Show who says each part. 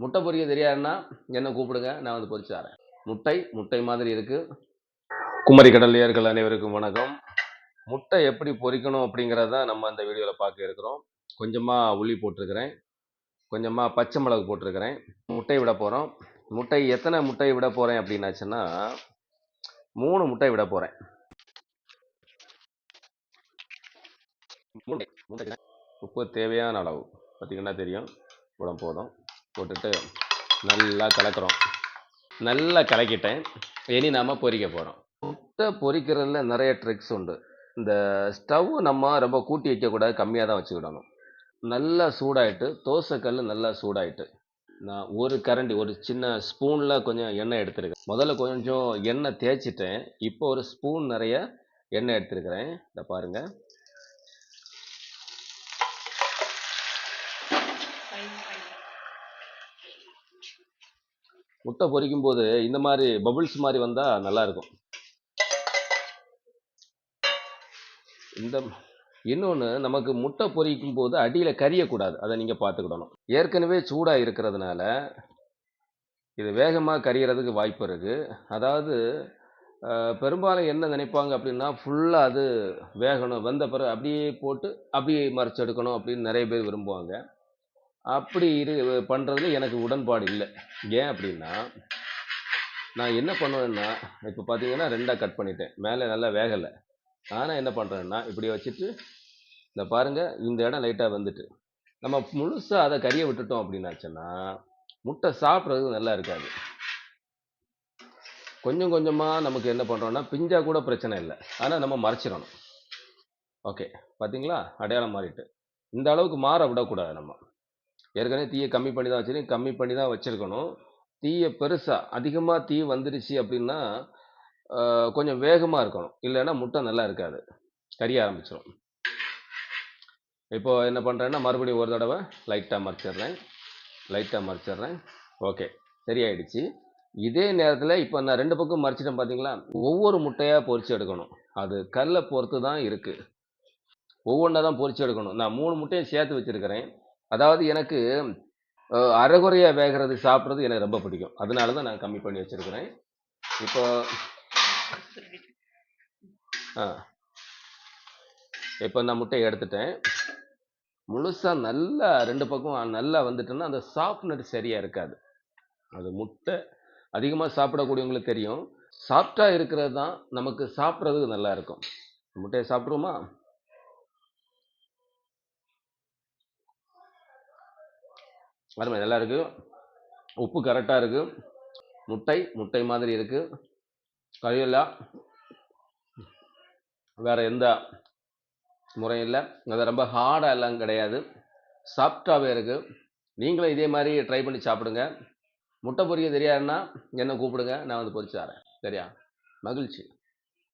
Speaker 1: முட்டை பொரிக்க தெரியாதுன்னா என்ன கூப்பிடுங்க? நான் வந்து பொரிச்சு தரேன். முட்டை முட்டை மாதிரி இருக்குது குமரி கடலியர்கள் அனைவருக்கும் வணக்கம். முட்டை எப்படி பொரிக்கணும் அப்படிங்கிறத நம்ம அந்த வீடியோவில் பார்க்க இருக்கிறோம். கொஞ்சமாக உள்ளி போட்டிருக்கிறேன். கொஞ்சமாக பச்சை மிளகு போட்டிருக்கிறேன். முட்டை விட போகிறோம் முட்டை எத்தனை முட்டை விட போகிறேன் அப்படின்னாச்சுன்னா மூணு முட்டை விட போகிறேன் முட்டை முட்டை. உப்பு தேவையான அளவு. பார்த்திங்கன்னா தெரியும். உடம்பு போதும். போட்டுட்டு நல்லா கலக்கிறோம். நல்லா கலக்கிட்டேன். இனி நாம் பொரிக்க போகிறோம் முட்டை பொரிக்கிறதுல நிறைய ட்ரிக்ஸ் உண்டு. இந்த ஸ்டவ் நம்ம ரொம்ப கூட்டி வைக்கக்கூடாது கம்மியாக தான் வச்சுக்கிடணும். நல்லா சூடாயிட்டு தோசைக்கல் நல்லா சூடாயிட்டு நான் ஒரு கரண்டி ஒரு சின்ன ஸ்பூனில் கொஞ்சம் எண்ணெய் எடுத்துருக்கேன். முதல்ல கொஞ்சம் எண்ணெய் தேய்ச்சிட்டேன். இப்போ ஒரு ஸ்பூன் நிறைய எண்ணெய் எடுத்துருக்கிறேன். இதை பாருங்கள் முட்டை பொரிக்கும் போது இந்த மாதிரி பபுள்ஸ் மாதிரி வந்தால் நல்லாயிருக்கும். இந்த இன்னொன்று நமக்கு முட்டை பொரிக்கும் போது அடியில் கரியக்கூடாது அதை நீங்கள் பார்த்துக்கிடணும். ஏற்கனவே சூடாக இருக்கிறதுனால இது வேகமாக கரியறதுக்கு வாய்ப்பு இருக்குது அதாவது பெரும்பாலும் என்ன நினைப்பாங்க அப்படின்னா ஃபுல்லாக அது வேகணும். வெந்த பிறகு அப்படியே போட்டு அப்படியே மறைச்செடுக்கணும் அப்படின்னு நிறைய பேர் விரும்புவாங்க. அப்படி இரு பண்ணுறதுல எனக்கு உடன்பாடு இல்லை. ஏன் அப்படின்னா நான் என்ன பண்ணுவேன்னா இப்போ பார்த்தீங்கன்னா ரெண்டாக கட் பண்ணிட்டேன். மேலே நல்லா வேகலை. ஆனால் என்ன பண்ணுறேன்னா இப்படி வச்சுட்டு இந்த பாருங்கள் இந்த இடம் லைட்டாக வந்துட்டு. நம்ம முழுசாக அதை கறியை விட்டுட்டோம் அப்படின்னாச்சுன்னா முட்டை சாப்பிட்றது நல்லா இருக்காது. கொஞ்சம் கொஞ்சமாக நமக்கு என்ன பண்ணுறோன்னா பிஞ்சா கூட பிரச்சனை இல்லை. ஆனால் நம்ம மறைச்சிடணும். ஓகே. பார்த்தீங்களா அடையாளம் மாறிட்டு. இந்த அளவுக்கு மாற விடக்கூடாது நம்ம. ஏற்கனவே தீயை கம்மி பண்ணி தான் வச்சிருக்கேன். கம்மி பண்ணி தான் வச்சுருக்கணும். தீயை பெருசாக அதிகமாக தீ வந்துடுச்சு அப்படின்னா கொஞ்சம் வேகமாக இருக்கணும். இல்லைன்னா முட்டை நல்லா இருக்காது. கறிய ஆரம்பிச்சிடும் இப்போது என்ன பண்ணுறேன்னா மறுபடியும் ஒரு தடவை லைட்டாக மறைச்சிட்றேன். லைட்டாக மறைச்சிட்றேன். ஓகே. சரியாயிடுச்சு. இதே நேரத்தில் இப்போ நான் ரெண்டு பக்கம் மறைச்சிட்டேன் பார்த்தீங்களா ஒவ்வொரு முட்டையாக பொறிச்சு எடுக்கணும். அது கல்லை பொறுத்து தான் இருக்குது ஒவ்வொன்றா தான் பொறிச்சு எடுக்கணும். நான் மூணு முட்டையும் சேர்த்து வச்சுருக்கிறேன். அதாவது எனக்கு அஹ், அரைகுறையாக வேகிறது சாப்பிட்றது எனக்கு ரொம்ப பிடிக்கும். அதனால தான் நான் கம்மி பண்ணி வச்சுருக்கிறேன். இப்போ ஆ. இப்போ நான் முட்டையை எடுத்துட்டேன். முழுசாக நல்லா ரெண்டு பக்கம் நல்லா வந்துட்டுன்னா அந்த சாஃப்ட்னஸ் சரியாக இருக்காது. அது முட்டை அதிகமாக சாப்பிடக்கூடியவங்களுக்கு தெரியும். சாஃப்டாக இருக்கிறது தான் நமக்கு சாப்பிட்றதுக்கு நல்லா இருக்கும். முட்டையை அது மாதிரி நல்லா இருக்குது உப்பு கரெக்டாக இருக்குது முட்டை முட்டை மாதிரி இருக்குது கறியெல்லா வேறு எந்த முறையும் இல்லை. அது ரொம்ப ஹார்டாக எல்லாம் கிடையாது. சாஃப்டாகவே இருக்குது நீங்களும் இதே மாதிரி ட்ரை பண்ணி சாப்பிடுங்க. முட்டை பொரிக்க தெரியாதுன்னா என்ன கூப்பிடுங்க? நான் வந்து பொரிச்சு தரேன். சரியா? மகிழ்ச்சி.